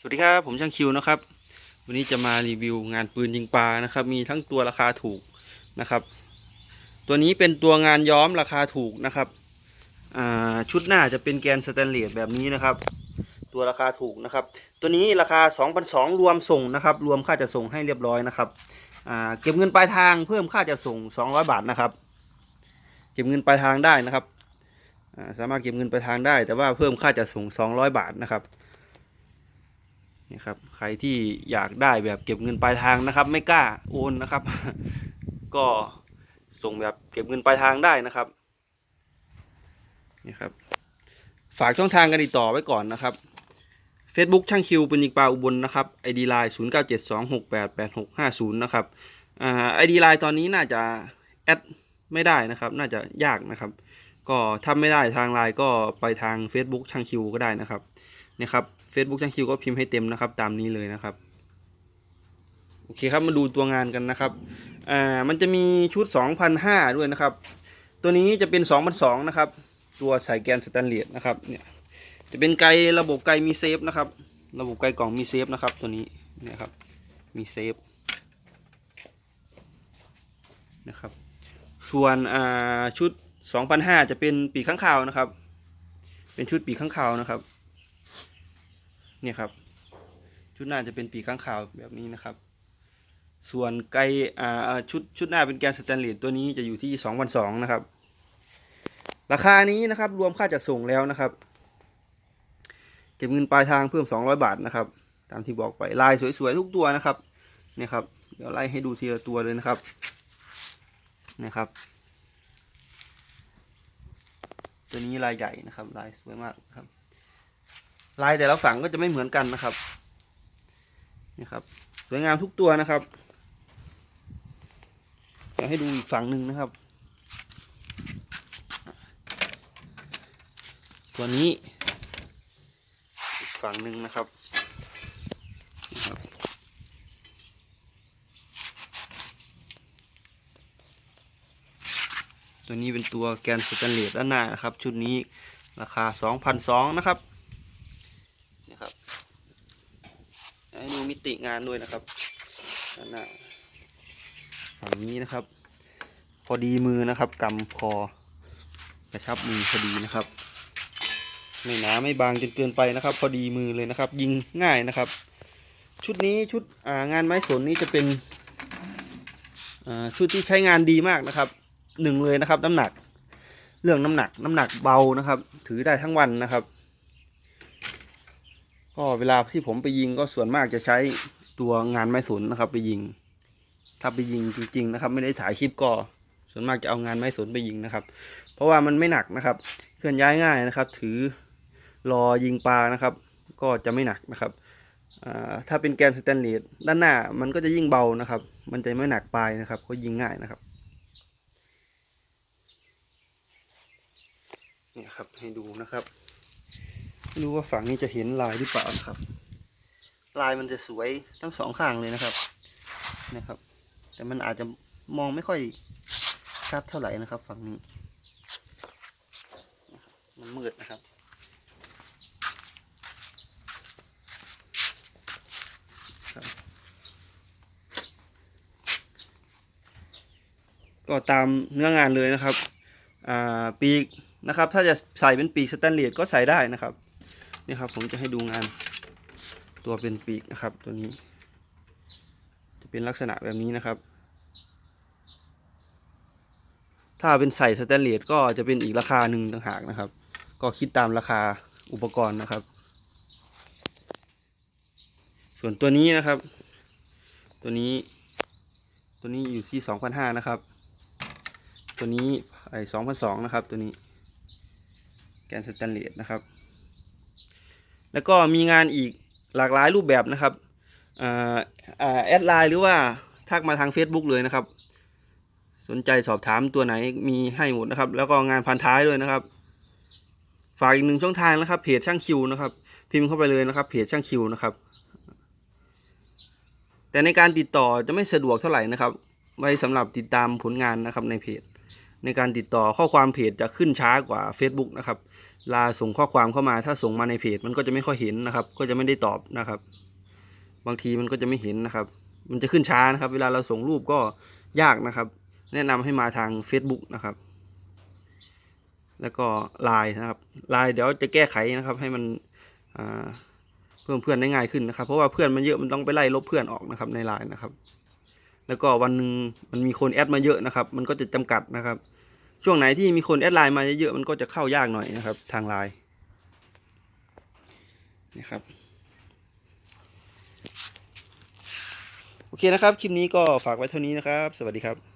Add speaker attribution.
Speaker 1: สวัสดีครับ ผมช่างคิวนะครับ วันนี้จะมารีวิวงานปืนยิงปลานะครับ มีทั้งตัวราคาถูกนะครับ ตัวนี้เป็นตัวงานย้อมราคาถูกนะครับชุดหน้าจะเป็นแกนสแตนเลสแบบนี้นะครับ ตัวราคาถูกนะครับ ตัวนี้ราคา 2,200รวมส่งนะครับ รวมค่าจะส่งให้เรียบร้อยนะครับเก็บเงินปลายทางเพิ่มค่าจะส่ง 200 บาทนะครับ เก็บเงินปลายทางได้นะครับาสามารถเก็บเงินปลายทางได้ แต่ว่าเพิ่มค่าจะส่ง 200 บาทนะครับ นี่ครับใครที่อยากได้แบบเก็บเงินปลายทางนะครับ ไม่กล้าโอนนะครับ ก็ส่งแบบเก็บเงินปลายทางได้นะครับนี่ครับ ฝากช่องทางการติดต่อไว้ก่อนนะครับ Facebook ช่างคิวปืนยิงปลาอุบลนะครับ ID Line 0 9 7 2 6 8 8 6 5 0 นะครับอ่า ID Line ตอนนี้น่าจะแอดไม่ได้นะครับ น่าจะยากนะครับ ก็ถ้าไม่ได้ทางไลน์ก็ไปทาง Facebook ช่างคิวก็ได้นะครับนี่ครับ Facebook ช่างคิวก็พิมพ์ให้เต็มนะครับ ตามนี้เลยนะครับโอเคครับมาดูตัวงานกันนะครับอ่ามันจะมีชุด2,500ด้วยนะครับ ตัวนี้จะเป็น2,200นะครับ ตัวใส่แกนสแตนเลสนะครับเนี่ยจะเป็นไกลระบบไกลมีเซฟนะครับ ระบบไกลกล่องมีเซฟนะครับ ตัวนี้เนี่ยครับมีเซฟนะครับส่วนอ่าชุด2,500จะเป็นปีข้างคาวนะครับ เป็นชุดปีข้างคาวนะครับ เนี่ยครับ ชุดหน้าจะเป็นปีกข้างขาวแบบนี้นะครับ ส่วนไกอ่าชุดชุดหน้าเป็นแกนสแตนเลสตัวนี้จะอยู่ที่2 2 0 0นะครับ ราคานี้นะครับรวมค่าจัดส่งแล้วนะครับ เก็บเงินปลายทางเพิ่ม200บาทนะครับ ตามที่บอกไปลายสวยๆทุกตัวนะครับเนี่ยครับเดี๋ยวไล่ให้ดูทีละตัวเลยนะครับนะครับตัวนี้ลายใหญ่นะครับ ลายสวยมากครับ ลายแต่ละฝั่งก็จะไม่เหมือนกันนะครับนี่ครับ สวยงามทุกตัวนะครับเดี๋ยวให้ดูอีกฝั่งหนึ่งนะครับ ตัวนี้อีกฝั่งหนึ่งนะครับนะครับตัวนี้เป็นตัวแกนสแตนเลสด้านหน้านะครับ ชุดนี้ราคา 2,200 นะครับ นะครับให้ดูมิติงานด้วยนะครับด้านหน้าฝั่งนี้นะครับ พอดีมือนะครับกำคอกระชับมือพอดีนะครับ ไม่หนาไม่บางจนเกินไปนะครับ พอดีมือเลยนะครับ ยิงง่ายนะครับ ชุดนี้ชุดงานไม้สนนี้จะเป็นชุดที่ใช้งานดีมากนะครับหนึ่งเลยนะครับ น้ำหนัก เรื่องน้ำหนักน้ำหนักเบานะครับ ถือได้ทั้งวันนะครับ ก็เวลาที่ผมไปยิงก็ส่วนมากจะใช้ตัวงานไม้สนนะครับ ไปยิง ถ้าไปยิงจริง ๆ นะครับ ไม่ได้ถ่ายคลิปก็ส่วนมากจะเอางานไม้สนไปยิงนะครับ เพราะว่ามันไม่หนักนะครับ เคลื่อนย้ายง่ายนะครับ ถือรอยิงปลานะครับ ก็จะไม่หนักนะครับถ้าเป็นแกนสแตนเลสด้านหน้ามันก็จะยิ่งเบานะครับ มันจะไม่หนักปลายนะครับก็ยิงง่ายนะครับนี่ครับให้ดูนะครับ ไม่รู้ว่าฝั่งนี้จะเห็นลายหรือเปล่านะครับ ลายมันจะสวยทั้งสองข้างเลยนะครับ นะครับ แต่มันอาจจะมองไม่ค่อยชัดเท่าไหร่นะครับ ฝั่งนี้ มันมืดนะครับครับก็ตามเนื้องานเลยนะครับ อ่า ปีกนะครับ ถ้าจะใส่เป็นปีกสแตนเลสก็ใส่ได้นะครับ นี่ครับผมจะให้ดูงานตัวเป็นปีกนะครับ ตัวนี้ จะเป็นลักษณะแบบนี้นะครับ ถ้าเป็นใส่สแตนเลสก็จะเป็นอีกราคาหนึ่งต่างหากนะครับ ก็คิดตามราคาอุปกรณ์นะครับ ส่วนตัวนี้นะครับ ตัวนี้ ตัวนี้อยู่ที่สองพันห้านะครับ ตัวนี้ไอสองพันสองนะครับ ตัวนี้แกนสแตนเลสนะครับ แล้วก็มีงานอีกหลากหลายรูปแบบนะครับอ่าอ่าแอดไลน์หรือว่าทักมาทาง Facebook เลยนะครับ สนใจสอบถามตัวไหนมีให้หมดนะครับ แล้วก็งานพันท้ายด้วยนะครับ ฝากอีกหนึ่งช่องทางนะครับ เพจช่างคิวนะครับ พิมพ์เข้าไปเลยนะครับ เพจช่างคิวนะครับ แต่ในการติดต่อจะไม่สะดวกเท่าไหร่นะครับ ไว้สำหรับติดตามผลงานนะครับในเพจ ในการติดต่อข้อความเพจจะขึ้นช้ากว่า Facebook นะครับลาส่งข้อความเข้ามาถ้าส่งมาในเพจมันก็จะไม่ค่อยเห็นนะครับ ก็จะไม่ได้ตอบนะครับ บางทีมันก็จะไม่เห็นนะครับ มันจะขึ้นช้านะครับ เวลาเราส่งรูปก็ยากนะครับ แนะนำให้มาทาง Facebook นะครับ แล้วก็ไลน์นะครับไลน์เดี๋ยวจะแก้ไขนะครับ ให้มันเพิ่มเพื่อนได้ง่ายขึ้นนะครับ เพราะว่าเพื่อนมันเยอะมันต้องไปไล่ลบเพื่อนออกนะครับในไลน์นะครับ แล้วก็วันหนึ่งมันมีคนแอดมาเยอะนะครับ มันก็จะจำกัดนะครับ ช่วงไหนที่มีคนแอดไลน์มาเยอะๆมันก็จะเข้ายากหน่อยนะครับ ทางไลน์นะครับโอเคนะครับ คลิปนี้ก็ฝากไว้เท่านี้นะครับ สวัสดีครับ